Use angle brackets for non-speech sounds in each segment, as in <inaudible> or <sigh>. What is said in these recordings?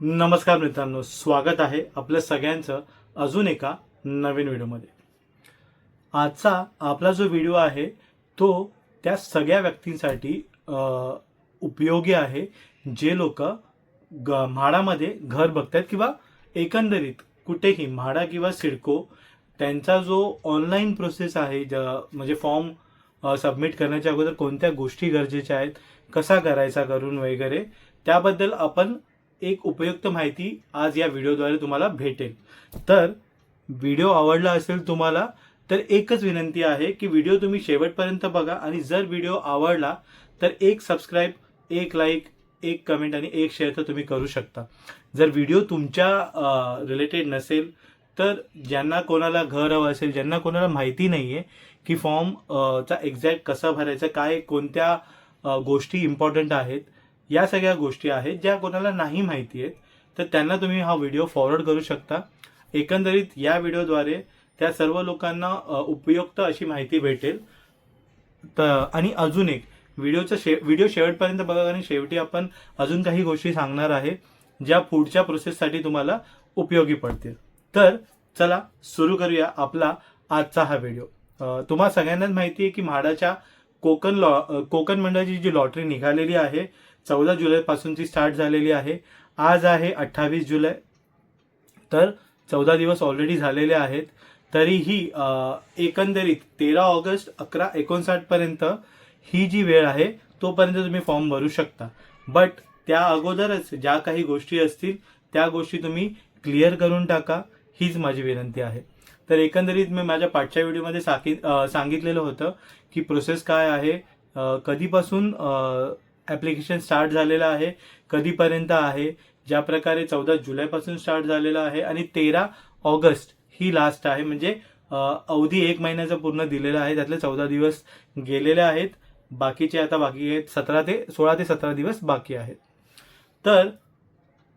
नमस्कार मित्रांनो स्वागत आहे आपल्या सगळ्यांचं अजून एका नवीन व्हिडिओमध्ये. आजचा आपला जो व्हिडिओ आहे तो त्या सगळ्या व्यक्तींसाठी उपयोगी आहे जे लोक ग म्हाडामध्ये घर बघतात किंवा एकंदरीत कुठेही म्हाडा किंवा सिडको त्यांचा जो ऑनलाईन प्रोसेस आहे ज म्हणजे फॉर्म सबमिट करण्याच्या अगोदर कोणत्या गोष्टी गरजेच्या आहेत कसा करायचा करून वगैरे त्याबद्दल आपण एक उपयुक्त माहिती आज या व्हिडिओद्वारे तुम्हाला भेटेल. तर व्हिडिओ आवडला असेल तुम्हाला तर एकच विनंती आहे की व्हिडिओ तुम्ही शेवटपर्यंत बघा आणि जर व्हिडिओ आवडला तर एक सबस्क्राईब एक लाईक एक कमेंट आणि एक शेअर तर तुम्ही करू शकता. जर व्हिडिओ तुमच्या रिलेटेड नसेल तर ज्यांना कोणाला घर हवं असेल ज्यांना कोणाला माहिती नाही आहे की फॉर्म चा एक्झॅक्ट कसा भरायचा काय कोणत्या गोष्टी इम्पॉर्टंट आहेत या सगळ्या गोष्टी आहेत ज्या कोणाला नाही माहिती आहेत तर त्यांना तुम्ही हा व्हिडिओ फॉरवर्ड करू शकता. एकंदरीत या व्हिडिओद्वारे त्या सर्व लोकांना उपयुक्त अशी माहिती भेटेल. तर आणि अजून एक व्हिडिओचं शे व्हिडिओ शेवटपर्यंत बघा आणि शेवटी आपण अजून काही गोष्टी सांगणार आहे ज्या पुढच्या प्रोसेससाठी तुम्हाला उपयोगी पडतील. तर चला सुरू करूया आपला आजचा हा व्हिडिओ तुम्हा सगळ्यांनाच माहिती आहे की म्हाडाच्या कोकण लॉ कोकण मंडळाची जी लॉटरी निघालेली आहे चौदा जुलैपासूनची स्टार्ट झालेली आहे. आज आहे अठ्ठावीस जुलै. तर चौदा दिवस ऑलरेडी झालेले आहेत. तरीही एकंदरीत तेरा ऑगस्ट अकरा एकोणसाठपर्यंत ही जी वेळ आहे तोपर्यंत तुम्ही फॉर्म भरू शकता. बट त्या अगोदरच ज्या काही गोष्टी असतील त्या गोष्टी तुम्ही क्लिअर करून टाका. हीच माझी विनंती आहे. तर एकंदरीत मी माझ्या पाठच्या व्हिडिओमध्ये साकी सांगितलेलं होतं की प्रोसेस काय आहे. कधीपासून ॲप्लिकेशन स्टार्ट झालेलं आहे कधीपर्यंत आहे ज्या प्रकारे चौदा जुलैपासून स्टार्ट झालेलं आहे आणि तेरा ऑगस्ट ही लास्ट आहे. म्हणजे अवधी एक महिन्याचा पूर्ण दिलेला आहे. त्यातले चौदा दिवस गेलेले आहेत. बाकीचे आता बाकी आहेत सतरा ते सोळा ते सतरा दिवस बाकी आहेत. तर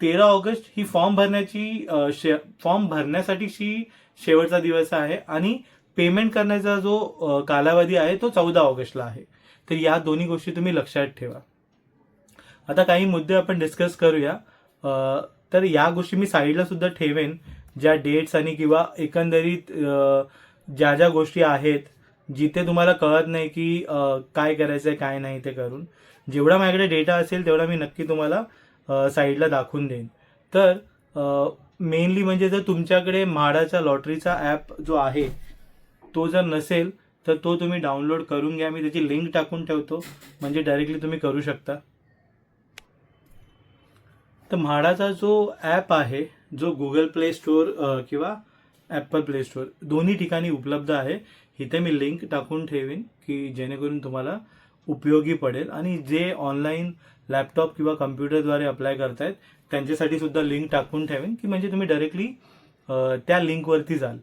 तेरा ऑगस्ट ही फॉर्म भरण्याची शे फॉर्म भरण्यासाठीची शेवटचा दिवस आहे आणि पेमेंट करण्याचा जो कालावधी आहे तो चौदा ऑगस्टला आहे. तर या दोन्ही गोष्टी तुम्ही लक्षात ठेवा. आता काही मुद्दे आपण डिस्कस करूया. तर या गोष्टी मी साईडला सुद्धा ठेवेन ज्या डेट्स आणि किंवा एकंदरीत ज्या ज्या गोष्टी आहेत जिथे तुम्हाला कळत नाही की काय करायचं आहे काय नाही ते करून. जेवढा माझ्याकडे डेटा असेल तेवढा मी नक्की तुम्हाला साईडला दाखवून देईन. तर मेनली म्हणजे जर तुमच्याकडे म्हाडाचा लॉटरीचा ॲप जो आहे तो जर नसेल तर तो तुम्ही डाउनलोड करून घ्या. मी त्याची लिंक टाकून ठेवतो. म्हणजे डायरेक्टली तुम्ही करू शकता. तर म्हाडाचा जो ॲप आहे जो गुगल प्ले स्टोअर किंवा ॲपल प्ले स्टोअर दोन्ही ठिकाणी उपलब्ध आहे. इथे मी लिंक टाकून ठेवीन की जेणेकरून तुम्हाला उपयोगी पडेल. आणि जे ऑनलाईन लॅपटॉप किंवा कम्प्युटरद्वारे अप्लाय करतायत त्यांच्यासाठी सुद्धा लिंक टाकून ठेवेन की म्हणजे तुम्ही डायरेक्टली त्या लिंकवरती जाल.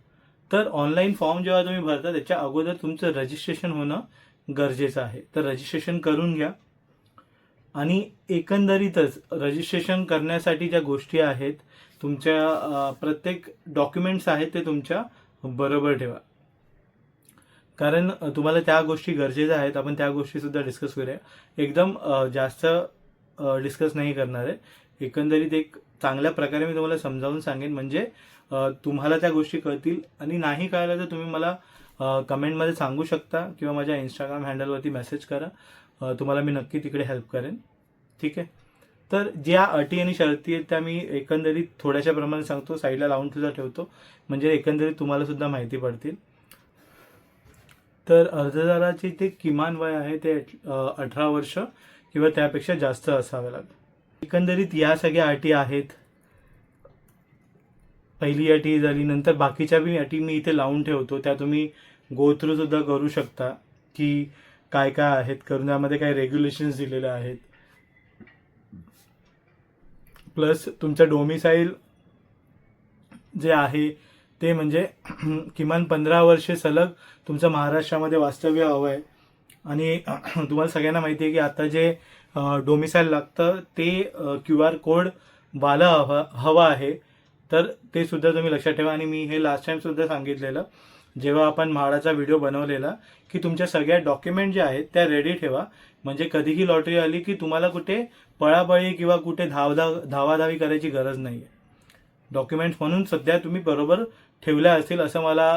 तर ऑनलाईन फॉर्म जेव्हा तुम्ही भरता त्याच्या अगोदर तुमचं रजिस्ट्रेशन होणं गरजेचं आहे. तर रजिस्ट्रेशन करून घ्या. आणि एकंदरीतच रजिस्ट्रेशन करण्यासाठी ज्या गोष्टी आहेत तुमच्या प्रत्येक डॉक्युमेंट्स आहेत ते तुमच्या बरोबर ठेवा. कारण तुम्हाला त्या गोष्टी गरजेच्या आहेत. आपण त्या गोष्टीसुद्धा डिस्कस करूया. एकदम जास्त डिस्कस नाही करणार आहे. एकंदरीत एक चांगल्या प्रकारे मी तुम्हाला समजावून सांगेन. म्हणजे तुम्हाला त्या गोष्टी कळतील आणि नाही कळलं तर तुम्ही मला कमेंटमध्ये सांगू शकता किंवा माझ्या इंस्टाग्राम हँडलवरती मेसेज करा. तुम्हाला मी नक्की तिकडे हेल्प करेन. ठीक आहे? तर ज्या अटी आणि शर्ती आहेत त्या मी एकंदरीत थोड्याशा प्रमाणात सांगतो. साईडला लावून सुद्धा ठेवतो. म्हणजे एकंदरीत तुम्हाला सुद्धा माहिती पडतील. तर अर्जदाराचे ते किमान वय आहे ते अठरा वर्ष किंवा त्यापेक्षा जास्त असावे लागेल एकंदरीत या सगळ्या अटी आहेत. पहिली अटी झाली नंतर बाकीच्या बी अटी मी इथे लावून ठेवतो. त्या तुम्ही गो थ्रू सुद्धा करू शकता की काय काय आहेत. करून त्यामध्ये काय रेग्युलेशन्स दिलेले आहेत. प्लस तुमचं डोमिसाईल जे आहे ते म्हणजे <clears throat> किमान पंधरा वर्षे सलग तुमचं महाराष्ट्रामध्ये वास्तव्य हवं आहे आणि <clears throat> तुम्हाला सगळ्यांना माहिती आहे की आता जे डोमिसाईल लागतं. ते क्यू आर कोड वाला हवा हवा आहे. तर ते सुद्धा तुम्ही लक्षात ठेवा. आणि मी हे लास्ट टाइम सुद्धा सांगितलेलं जेव्हा आपण म्हाडाचा व्हिडिओ बनवलेला की तुमच्या सगळ्या डॉक्युमेंट जे आहेत त्या रेडी ठेवा. म्हणजे कधीही लॉटरी आली की तुम्हाला कुठे पळापळी किंवा कुठे धावधाव धावाधावी करायची गरज नाही आहे डॉक्युमेंट्स म्हणून सध्या तुम्ही बरोबर ठेवल्या असतील असं मला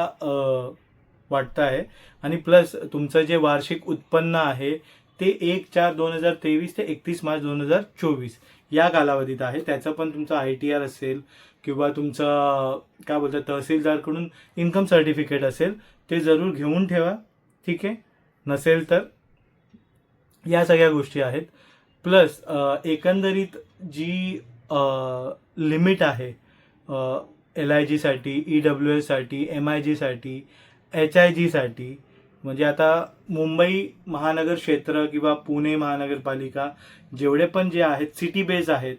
वाटतं आहे आणि प्लस तुमचं जे वार्षिक उत्पन्न आहे ते एक चार दोन हजार तेवीस ते एकतीस मार्च दोन हजार चोवीस. या कालावधीत आहे. त्याचं पण तुमचं आय टी आर असेल किंवा तुमचं काय बोलतात तहसीलदारकडून इन्कम सर्टिफिकेट असेल ते जरूर घेऊन ठेवा. ठीक आहे? नसेल तर. या सगळ्या गोष्टी आहेत. प्लस एकंदरीत जी लिमिट आहे एल आय जीसाठी ई डब्ल्यू एससाठी एम आय जीसाठी एच आय जीसाठी म्हणजे आता मुंबई महानगर क्षेत्र किंवा पुणे महानगरपालिका जेवढे पण जे आहेत सिटी बेस आहेत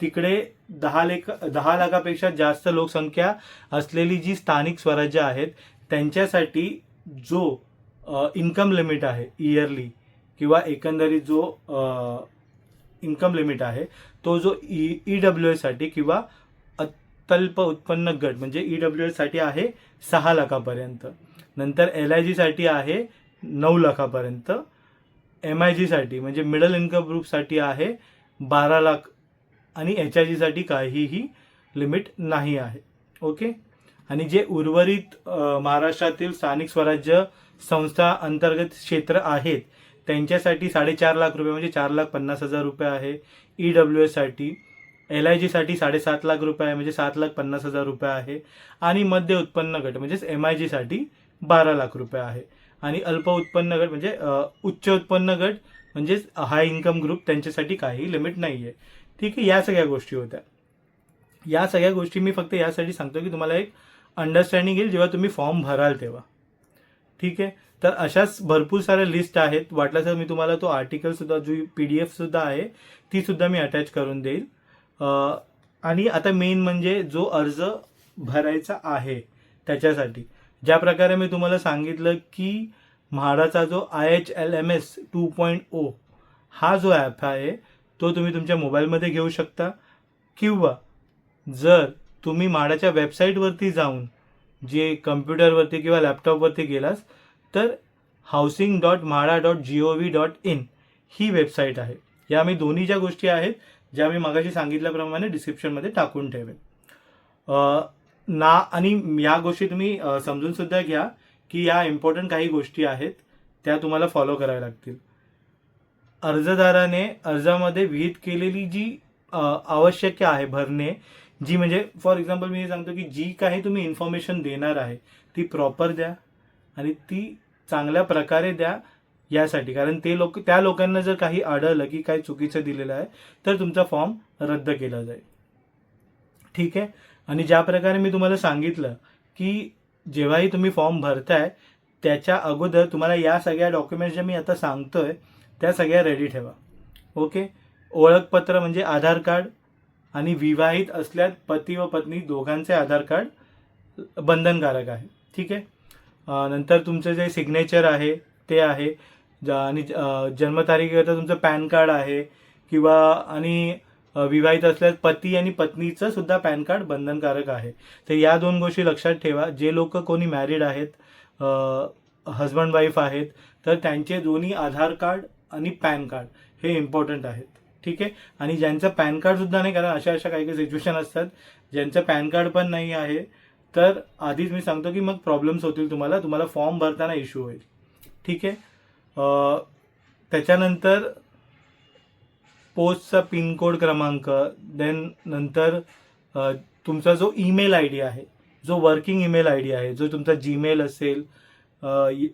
तिकडे दहा लेख दहा लाखापेक्षा जास्त लोकसंख्या असलेली जी स्थानिक स्वराज्य आहेत त्यांच्यासाठी जो इन्कम लिमिट आहे इयरली किंवा एकंदरीत जो इन्कम लिमिट आहे तो जो e, ई ई डब्ल्यू एसाठी किंवा अत्यल्प उत्पन्न गट म्हणजे ई डब्ल्यू एससाठी आहे सहा लाखापर्यंत. नंतर एल आय जीसाठी आहे नऊ लाखापर्यंत. एम आय जीसाठी म्हणजे मिडल इन्कम ग्रुपसाठी आहे बारा लाख आणि एच आय जीसाठी काहीही लिमिट नाही आहे. ओके आणि जे उर्वरित महाराष्ट्रातील स्थानिक स्वराज्य संस्था अंतर्गत क्षेत्र आहेत त्यांच्यासाठी साडेचार लाख रुपये म्हणजे चार लाख पन्नास हजार रुपये आहे ई डब्ल्यू एससाठी एल आय जीसाठी साडेसात लाख रुपये आहे म्हणजे सात लाख पन्नास हजार रुपये आहे. आणि मध्य उत्पन्न गट म्हणजेच एम आय जीसाठी बारा लाख रुपये आहे. आणि अल्प उत्पन्न गट म्हणजे उच्च उत्पन्न गट म्हणजेच हाय इन्कम ग्रुप त्यांच्यासाठी काही लिमिट नाही आहे ठीक आहे या सगळ्या गोष्टी होत्या. या सगळ्या गोष्टी मी फक्त यासाठी सांगतो की तुम्हाला एक अंडरस्टँडिंग येईल जेव्हा तुम्ही फॉर्म भराल तेव्हा. ठीक आहे? तर अशाच भरपूर साऱ्या लिस्ट आहेत. वाटलं तर मी तुम्हाला तो आर्टिकलसुद्धा जो पी डी एफसुद्धा आहे तीसुद्धा मी अटॅच करून देईल. आणि आता मेन म्हणजे जो अर्ज भरायचा आहे त्याच्यासाठी. ज्या प्रकारे मी तुम्हाला सांगितलं की म्हाडाचा जो I H L M S two point O हा जो ॲप आहे तो तुम्ही तुमच्या मोबाईलमध्ये घेऊ शकता. किंवा जर तुम्ही म्हाडाच्या वेबसाईटवरती जाऊन जे कम्प्युटरवरती किंवा लॅपटॉपवरती गेलास तर housing dot MHADA dot G O V dot in he website आहे. या मी दोन्ही ज्या गोष्टी आहेत ज्या मी मगाशी सांगितल्याप्रमाणे डिस्क्रिप्शनमध्ये टाकून ठेवेन. ना आणि या गोष्टी तुम्ही समजूनसुद्धा समजून सुद्धा घ्या की या इम्पॉर्टंट काही गोष्टी आहेत त्या तुम्हाला फॉलो कराव्या लागतील. अर्जदाराने अर्जामध्ये विहित केलेली जी आवश्यक आहे भरणे जी म्हणजे फॉर एक्झाम्पल मी हे सांगतो की जी काही तुम्ही इन्फॉर्मेशन देणार आहे ती प्रॉपर द्या आणि ती चांगल्या प्रकारे द्या. यासाठी. कारण ते लोक त्या लोकांना जर काही आढळलं की काही चुकीचं दिलेलं आहे तर तुमचा फॉर्म रद्द केला जाईल. ठीक आहे? आणि ज्या प्रकारे मी तुम्हाला सांगितलं की जेव्हाही तुम्ही फॉर्म भरताय त्याच्या अगोदर तुम्हाला या सगळ्या डॉक्युमेंट्स ज्या मी आता सांगतोय त्या सगळ्या रेडी ठेवा. ओके ओळखपत्र म्हणजे आधार कार्ड आणि विवाहित असल्यास पती व पत्नी दोघांचे आधार कार्ड बंधनकारक आहे. ठीक आहे? नंतर तुमचं जे सिग्नेचर आहे ते आहे. ज- आणि अं, जन्मतारीखकरता तुमचं पॅन कार्ड आहे किंवा आणि विवाहित असल्यास पती आणि पत्नीचं सुद्धा पॅन कार्ड बंधनकारक आहे. तर या दोन गोष्टी लक्षात ठेवा. जे लोक कोणी मॅरिड आहेत हजबंड वाईफ आहेत तर त्यांचे दोन्ही आधार कार्ड आणि पॅन कार्ड हे इम्पॉर्टंट आहेत. ठीक आहे? आणि ज्यांचं पॅन कार्डसुद्धा नाही कारण अशा अशा काही काही सिच्युएशन असतात. ज्यांचं पॅन कार्ड पण नाही आहे तर आधीच मी सांगतो की मग प्रॉब्लेम्स होतील तुम्हाला. तुम्हाला फॉर्म भरताना इश्यू होईल. ठीक आहे. त्याच्यानंतर पोस्टचा पिनकोड क्रमांक देन नंतर तुमचा जो ईमेल आय डी आहे जो वर्किंग ईमेल आय डी आहे जो तुमचा जीमेल असेल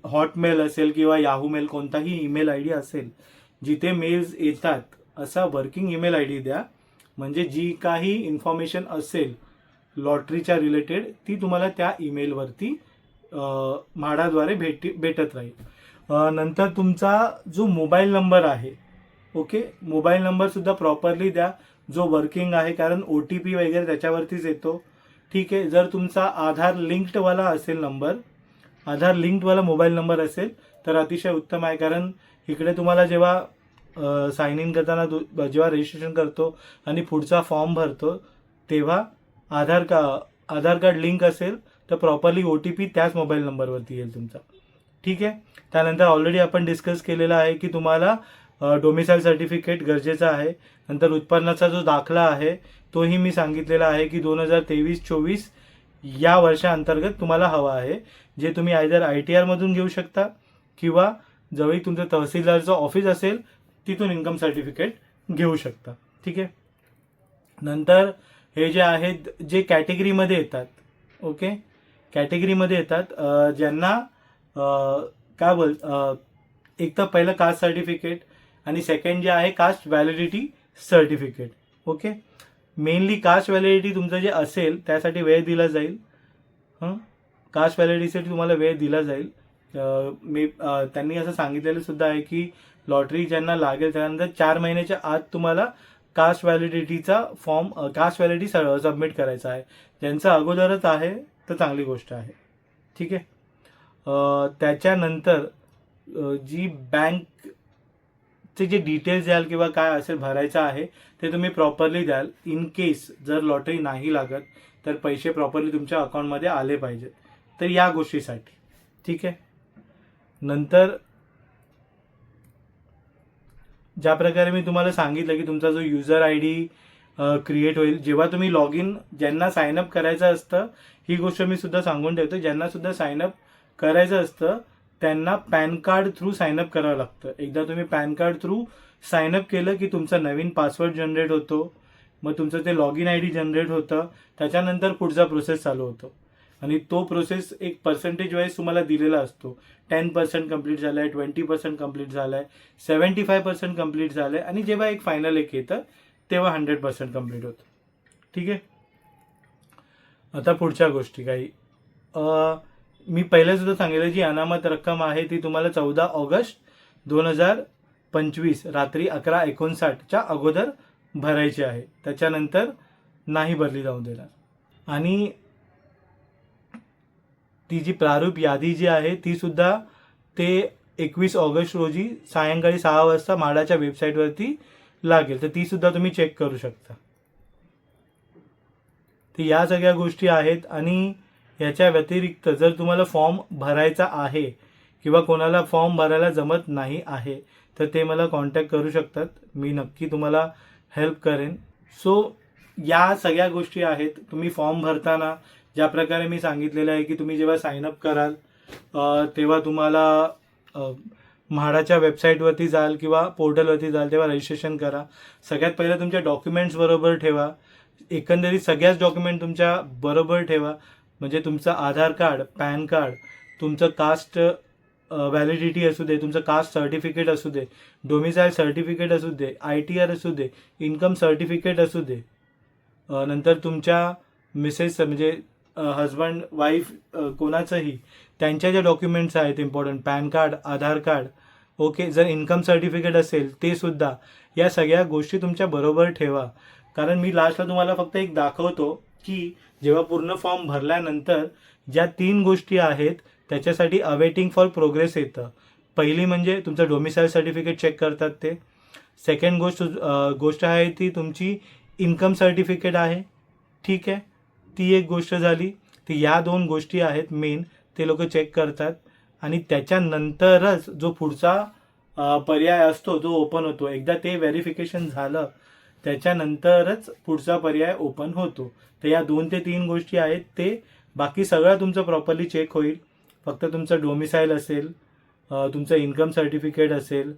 हॉटमेल असेल किंवा याहू मेल कोणताही ईमेल आय डी असेल जिथे मेल्स येतात असा वर्किंग ईमेल आय डी द्या. म्हणजे जी काही इन्फॉर्मेशन असेल लॉटरीच्या रिलेटेड ती तुम्हाला त्या ईमेलवरती म्हाडाद्वारे भेटी भेटत राहील. नंतर तुमचा जो मोबाईल नंबर आहे ओके? मोबाईल नंबरसुद्धा प्रॉपरली द्या. जो वर्किंग आहे कारण ओ टी पी वगैरे त्याच्यावरतीच येतो. ठीक आहे? जर तुमचा आधार लिंक्डवाला असेल नंबर आधार लिंक्डवाला मोबाईल नंबर असेल तर अतिशय उत्तम आहे कारण इकडे तुम्हाला जेव्हा साईन इन करताना दु- जेव्हा रजिस्ट्रेशन करतो आणि पुढचा फॉर्म भरतो तेव्हा आधार का आधार कार्ड लिंक असेल तर प्रॉपरली ओ टी पी त्याच मोबाईल नंबरवरती येईल तुमचा. ठीक आहे? त्यानंतर ऑलरेडी आपण डिस्कस केलेलं आहे की तुम्हाला डोमिसाईल सर्टिफिकेट गरजेचं आहे. नंतर उत्पन्नाचा जो दाखला आहे तोही मी सांगितलेला आहे की दोन हजार तेवीस चोवीस या वर्षाअंतर्गत तुम्हाला हवा आहे जे तुम्ही आयदर आय टी आरमधून घेऊ शकता किंवा जवळ तुमचं तहसीलदारचं ऑफिस असेल तिथून इन्कम सर्टिफिकेट घेऊ शकता. ठीक आहे? नंतर हे जे आहेत जे कॅटेगरीमध्ये येतात ओके कॅटेगरीमध्ये येतात ज्यांना काय बोल एक तर पहिलं कास्ट सर्टिफिकेट आणि सेकंड जे आहे caste validity certificate okay mainly caste validity तुमचं जे असेल त्यासाठी वेळ दिला जाईल. कास्ट व्हॅलिडिटीसाठी तुम्हाला वेळ दिला जाईल. मी त्यांनी असं सांगितलेलं सुद्धा आहे की लॉटरी ज्यांना लागेल त्यानंतर चार महिन्याच्या आत तुम्हाला कास्ट व्हॅलिडिटीचा फॉर्म कास्ट व्हॅलिडिटी सबमिट करायचा आहे. ज्यांचं अगोदरच आहे तर चांगली गोष्ट आहे. ठीक आहे? त्याच्यानंतर जी बँकचे जे डिटेल्स द्याल किंवा काय असेल भरायचं आहे ते तुम्ही प्रॉपरली द्याल. इन केस जर लॉटरी नाही लागत तर पैसे प्रॉपरली तुमच्या अकाउंटमध्ये आले पाहिजेत. तर या गोष्टीसाठी. ठीक आहे? नंतर ज्या प्रकारे मी तुम्हाला सांगितलं की तुमचा जो युजर आय डी क्रिएट होईल जेव्हा तुम्ही लॉग इन ज्यांना साईनअप करायचं असतं ही गोष्ट मी सुद्धा सांगून ठेवतो. ज्यांना सुद्धा साईनअप करायचं असतं त्यांना पॅन कार्ड थ्रू साईनअप करावं लागतं. एकदा तुम्ही पॅन कार्ड थ्रू साईनअप केलं की तुमचा नवीन पासवर्ड जनरेट होतो मग तुमचं ते log in I D generate होतं त्याच्यानंतर पुढचा प्रोसेस चालू होतो. आणि तो प्रोसेस एक पर्सेंटेज वाईज तुम्हाला दिलेला असतो. टेन पर्सेंट कंप्लीट झालं आहे ट्वेंटी पर्सेंट कंप्लीट झालं आहे सेवन्टी फाय पर्सेंट कंप्लीट झालं आहे आणि जेव्हा एक फायनल एक येतं तेव्हा हंड्रेड पर्सेंट कंप्लीट होतं. ठीक आहे? आता पुढच्या गोष्टी काही. मी पहिल्या सुद्धा सांगितलं जी अनामत रक्कम आहे ती तुम्हाला चौदा ऑगस्ट दोन हजार पंचवीस रात्री अकरा एकोणसाठच्या अगोदर भरायची आहे. त्याच्यानंतर नाही भरली जाऊ देणार. आणि ती जी प्रारूप यादी जी आहे ती सुद्धा ते एकवीस ऑगस्ट रोजी सायंकाळी सहा वाजता माडाच्या वेबसाईटवरती लागेल. तर ती सुद्धा तुम्ही चेक करू शकता. तर या सगळ्या गोष्टी आहेत आणि याच्या व्यतिरिक्त जर तुम्हाला फॉर्म भरायचा आहे किंवा कोणाला फॉर्म भरायला जमत नाही आहे तर ते मला कॉन्टॅक्ट करू शकतात. मी नक्की तुम्हाला हेल्प करेन. सो या सगळ्या गोष्टी आहेत. तुम्ही फॉर्म भरताना ज्या प्रकारे मी सांगितलेलं आहे की तुम्ही जेव्हा साईनअप कराल तेव्हा तुम्हाला म्हाडाच्या वेबसाईटवरती जाल किंवा पोर्टलवरती जाल तेव्हा रजिस्ट्रेशन करा. सगळ्यात पहिलं तुमच्या डॉक्युमेंट्स बरोबर ठेवा. एकंदरीत सगळ्याच डॉक्युमेंट तुमच्या बरोबर ठेवा. म्हणजे तुमचं आधार कार्ड पॅन कार्ड तुमचं कास्ट व्हॅलिडिटी असू दे तुमचं कास्ट सर्टिफिकेट असू दे डोमिसाईल सर्टिफिकेट असू दे आय टी आर असू दे इन्कम सर्टिफिकेट असू दे. नंतर तुमच्या मिसेस म्हणजे हजबंड वाईफ कोणाचंही त्यांच्या ज्या डॉक्युमेंट्स आहेत important PAN card Aadhaar card okay जर इन्कम सर्टिफिकेट असेल ते सुद्धा या सगळ्या गोष्टी तुमच्या बरोबर ठेवा. कारण मी लास्टला तुम्हाला फक्त एक दाखवतो की जेव्हा पूर्ण फॉर्म भरल्यानंतर ज्या तीन गोष्टी आहेत त्याच्यासाठी अवेटिंग फॉर प्रोग्रेस येतं. पहिली म्हणजे तुमचं डोमिसाईल सर्टिफिकेट चेक करतात ते. सेकंड गोष्ट गोष्ट आहे ती तुमची इन्कम सर्टिफिकेट आहे. ठीक आहे? ती एक गोष्ट झाली. ती या दोन गोष्टी आहेत मेन ते लोक चेक करतात. आणि त्याच्यानंतरच जो पुढचा पर्याय असतो तो ओपन होतो एकदा ते व्हेरिफिकेशन झालं त्याच्यानंतरच पुढचा पर्याय ओपन होतो. तर या दोन ते तीन गोष्टी आहेत ते बाकी सगळं तुमचं प्रॉपरली चेक होईल. फक्त तुमचं डोमिसाईल असेल तुमचं इन्कम सर्टिफिकेट असेल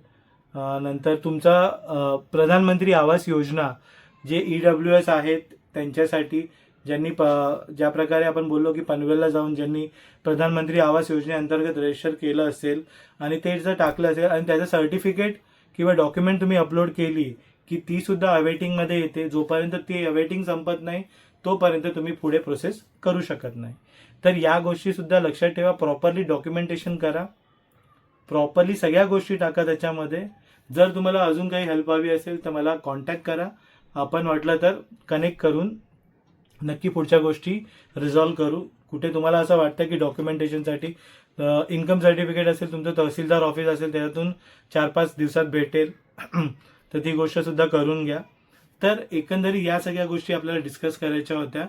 नंतर तुमचा प्रधानमंत्री आवास योजना जे ई डब्ल्यू एस आहेत त्यांच्यासाठी ज्यांनी प ज्या प्रकारे आपण बोललो की पनवेलला जाऊन ज्यांनी प्रधानमंत्री आवास योजनेअंतर्गत रजिस्टर केलं असेल आणि ते जर टाकलं असेल आणि त्याचं सर्टिफिकेट किंवा डॉक्युमेंट तुम्ही अपलोड केली की ती सुद्धा अवेटिंगमध्ये येते. जोपर्यंत ती अवेटिंग संपत नाही तोपर्यंत तुम्ही पुढे प्रोसेस करू शकत नाही. तर या गोष्टी सुद्धा लक्षात ठेवा. प्रॉपरली डॉक्युमेंटेशन करा. प्रॉपरली सगळ्या गोष्टी टाका त्याच्यामध्ये. जर तुम्हाला अजून काही हेल्प हवी असेल तर मला कॉन्टॅक्ट करा. आपण वाटलं तर कनेक्ट करून नक्की पुढच्या गोष्टी रिझॉल्व करू. कुठे तुम्हाला असं वाटतं की डॉक्युमेंटेशनसाठी इन्कम सर्टिफिकेट असेल तुमचं तहसीलदार ऑफिस असेल त्याच्यातून चार पाच दिवसात भेटेल. तर ती गोष्टसुद्धा करून घ्या. तर एकंदरीत या सगळ्या गोष्टी आपल्याला डिस्कस करायच्या होत्या.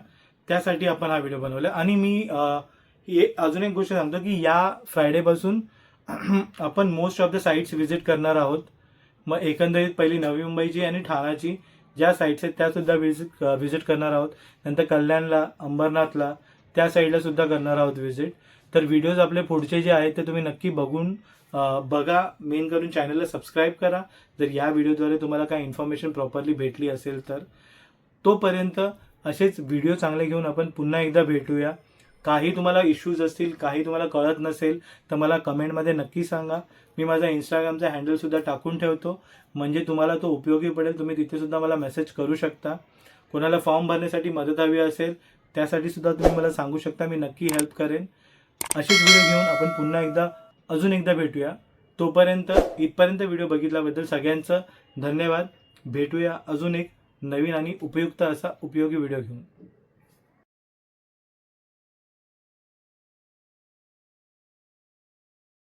त्यासाठी आपण हा व्हिडिओ बनवला. आणि मी अजून एक गोष्ट सांगतो की या फ्रायडेपासून <clears throat> आपण most of the sites visit करणार आहोत. मग एकंदरीत पहिली नवी मुंबईची आणि ठाण्याची ज्या साईट्स आहेत त्यासुद्धा व्हिजिट व्हिजिट करणार आहोत. नंतर कल्याणला अंबरनाथला त्या साईडला सुद्धा करणार आहोत व्हिजिट तर व्हिडिओज आपले पुढचे जे आहेत ते तुम्ही नक्की बघून बघा मेन करून चॅनलला सबस्क्राईब करा. जर या व्हिडिओद्वारे तुम्हाला काय इन्फॉर्मेशन प्रॉपरली भेटली असेल तर. तोपर्यंत असेच व्हिडिओ चांगले घेऊन आपण पुन्हा एकदा भेटूया. काही तुम्हाला इश्यूज असतील काही तुम्हाला कळत नसेल तर मला कमेंटमध्ये नक्की सांगा. मी माझा इंस्टाग्रामचा हँडलसुद्धा टाकून ठेवतो. म्हणजे तुम्हाला तो उपयोगी पडेल तुम्ही तिथेसुद्धा मला मेसेज करू शकता. कोणाला फॉर्म भरण्यासाठी मदत हवी असेल त्यासाठी सुद्धा तुम्ही मला सांगू शकता. मी नक्की हेल्प करेन. असेच व्हिडिओ घेऊन आपण पुन्हा एकदा अजून एकदा भेटूया. तोपर्यंत इथपर्यंत व्हिडिओ बघितल्याबद्दल सगळ्यांचं धन्यवाद. भेटूया अजून एक नवीन आणि उपयुक्त असा उपयोगी व्हिडिओ घेऊन.